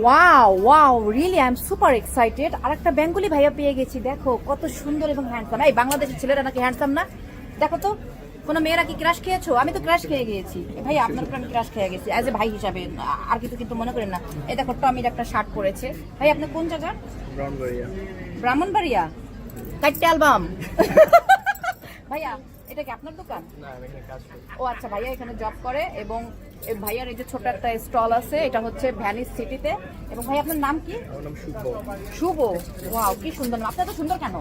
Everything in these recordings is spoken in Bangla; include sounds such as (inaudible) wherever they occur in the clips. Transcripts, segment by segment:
Wow wow really I am super excited আর একটা বেঙ্গলি ভাইয়া পেয়ে গেছি দেখো কত সুন্দর এবং হ্যান্ডসাম এই বাংলাদেশের ছেলেরা নাকি হ্যান্ডসাম না? দেখো তো কোনো মেয়েরা কি ক্রাশ খেয়েছো? আমি তো ক্রাশ খেয়ে গিয়েছি। ভাই আপনার উপর আমি ক্রাশ খেয়ে গেছি অ্যাজ এ ভাই হিসাবে। আর কিছু কিন্তু মনে করেন না। এই দেখো টমির একটা শার্ট পরেছে। ভাই আপনি কোন ব্রাউনবাড়িয়া ব্রাহ্মণবাড়িয়া। কাটতে অ্যালবাম ভাইয়া এটা কি আপনার দোকান? ও আচ্ছা ভাইয়া এখানে জব করে এবং ভাইয়ার এই যে ছোট একটা স্টল আছে এটা হচ্ছে ভ্যানিস সিটিতে। এবং ভাই আপনার নাম কি? শুভ। শুভ। ওয়াও কি সুন্দর নাম। আপনার তো সুন্দর কেন?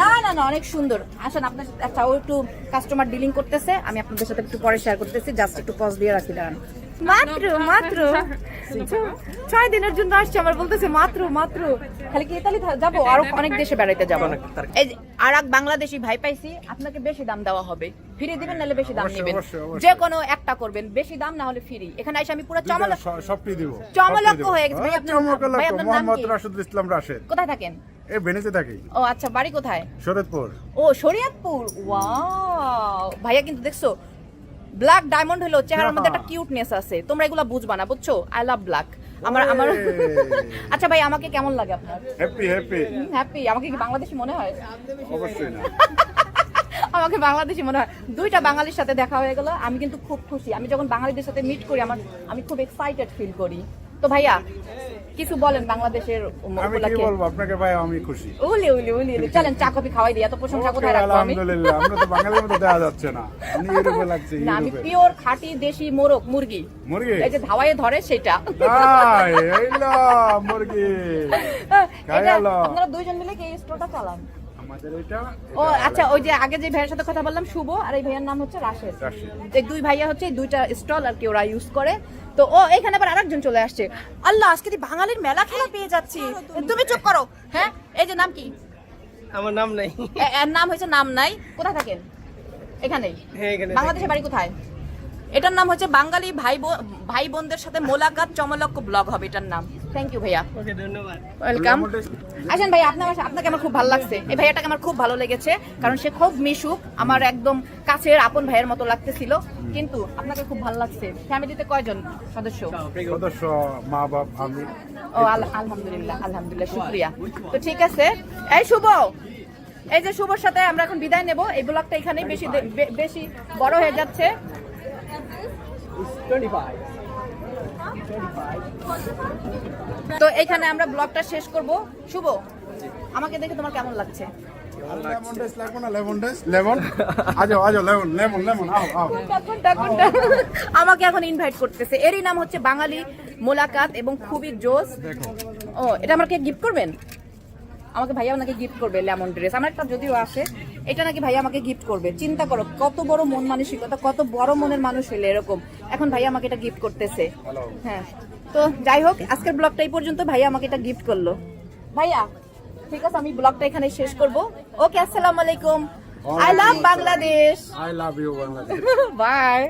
না না না অনেক সুন্দর। আসেন আপনার আচ্ছা ও একটু কাস্টমার ডিলিং করতেছে। আমি আপনাদের সাথে একটু পরে শেয়ার করতেছি। জাস্ট একটু পজ দিয়ে রাখি দাঁড়ান। মাত্র মাত্র। ছয় দিনের জন্য আসছে আমার বলতেছে মাত্র মাত্র। খালি কি ইতালি যাব? আরও অনেক দেশে বেড়াইতে যাব। এই আর এক বাংলাদেশি ভাই পাইছি আপনাকে বেশি দাম দেওয়া হবে। ফিরে দিবেন নাহলে বেশি দাম নেবেন। যে কোনো একটা করবেন বেশি দাম না হলে ফ্রি। এখানে এসে আমি পুরো চমলা সবটি দিব। চমলক্ষ হয়ে গেছে। ভাই, আপনার- ভাই, আপনার নাম মোহাম্মদ? রাশিদুল ইসলাম রাশেদ। কোথায় থাকেন? ভেনিসে থাকি। ও আচ্ছা বাড়ি কোথায়? শরৎপুর। ও শরীয়তপুর। ওয়াও। ভাইয়া কিন্তু দেখছ ব্ল্যাক ডায়মন্ড হলো চেহারার মধ্যে একটা কিউটনেস আছে। তোমরা এগুলো বুঝবা না বুঝছ? আই লাভ ব্ল্যাক আমার আমার (laughs) আচ্ছা ভাই আমাকে কেমন লাগে আপনার? হ্যাপি হ্যাপি হ্যাপি আমাকে কি বাংলাদেশি মনে হয়? অবশ্যই না। (laughs) আমাকে বাংলাদেশি মনে হয়। দুইটা বাঙালির সাথে দেখা হয়ে গেল। আমি কিন্তু খুব খুশি। আমি যখন বাঙালিদের সাথে মিট করি আমার আমি খুব এক্সাইটেড ফিল করি। তো ভাইয়া কিছু বলেন বাংলাদেশের আমি কি বলব? আপনাকে ভাই আমি খুশি। উলি উলি উলি উলি চলেন চা কফি খাওয়াই দিই। এত প্রশংসা কোথায় রাখব আমি? আলহামদুলিল্লাহ আমরা তো বাঙালির মতো দেওয়া যাচ্ছে না। আমি (laughs) ইউরোপে লাগছে না আমি পিওর খাঁটি দেশি মোরগ মুরগি। মুরগি? এই যে ধাওয়ায় ধরে সেটা। তাই এইলো মুরগি। আপনারা দুইজন মিলে কি এই স্টোরটা চালান? ও আচ্ছা ওই যে আগে যে ভাইয়ের সাথে কথা বললাম শুভ আর এই ভাইয়ের নাম হচ্ছে রাশেদ। এই দুই ভাইয়া হচ্ছে দুইটা স্টল আর কি ওরা ইউজ করে। তো ও এখানে আবার আরেকজন চলে আসছে। আল্লাহ আজকে তুই বাঙালির মেলা খেলা পেয়ে যাচ্ছি? তুমি চুপ করো। হ্যাঁ? এই যে নাম কি? আমার নাম নাই। এর নাম হয়েছে নাম নাই। কোথায় থাকেন? এখানেই? হ্যাঁ এখানে বাংলাদেশের বাড়ি কোথায়? এটার নাম হচ্ছে বাঙালি ভাই ভাই বোনদের সাথে মোলাকাত চমলক্ষ ব্লগ হবে এটার নাম। থ্যাংক ইউ ভাইয়া। ওকে ধন্যবাদ। ওয়েলকাম আসেন ভাই আপনার আপনাকে আমার খুব ভালো লাগছে। এই ভাইয়াটাকে আমার খুব ভালো লেগেছে কারণ সে খুব মিশুক আমার একদম কাছের আপন ভাইয়ের মতো লাগতেছিল। কিন্তু আপনাকে খুব ভালো লাগছে। ফ্যামিলিতে কয়জন সদস্য? সদস্য মা বাপ আমি ও আলহামদুলিল্লাহ আলহামদুলিল্লাহ শুক্রিয়া। তো ঠিক আছে এই শুভ। এই যে শুভর সাথে আমরা এখন বিদায় নেব। এই ব্লগটা এখানেই বেশি বেশি বড় হয়ে যাচ্ছে। তো এখানে আমরা ব্লগটা শেষ করব। শুভ আমাকে দেখে তোমার কেমন লাগছে? লেমন ডেস লাগবে না? লেমন ডেস লেমন? আজো আজো লেমন লেমন লেমন আও আও। কোনটা, কোনটা? আমাকে এখন ইনভাইট করতেছে। এরই নাম হচ্ছে বাঙালি মোলাকাত এবং খুবই জোস। ও এটা আমাকে গিফট করবেন? আমাকে ভাইয়া নাকি গিফট করবে লেমন ড্রেস আমার একটা যদিও আসে এটা নাকি ভাই আমাকে গিফট করবে। চিন্তা করো কত বড় মন মানসিকতা কত বড় মনের মানুষ হইলে এরকম। এখন ভাই আমাকে এটা গিফট করতেছে। হ্যাঁ। তো যাই হোক আজকের ব্লগটা এই পর্যন্ত ভাই আমাকে এটা গিফট করল। ভাইয়া ঠিক আছে আমি ব্লগটা এখানে শেষ করব। ওকে আসসালামু আলাইকুম। I love Bangladesh I love you Bangladesh bye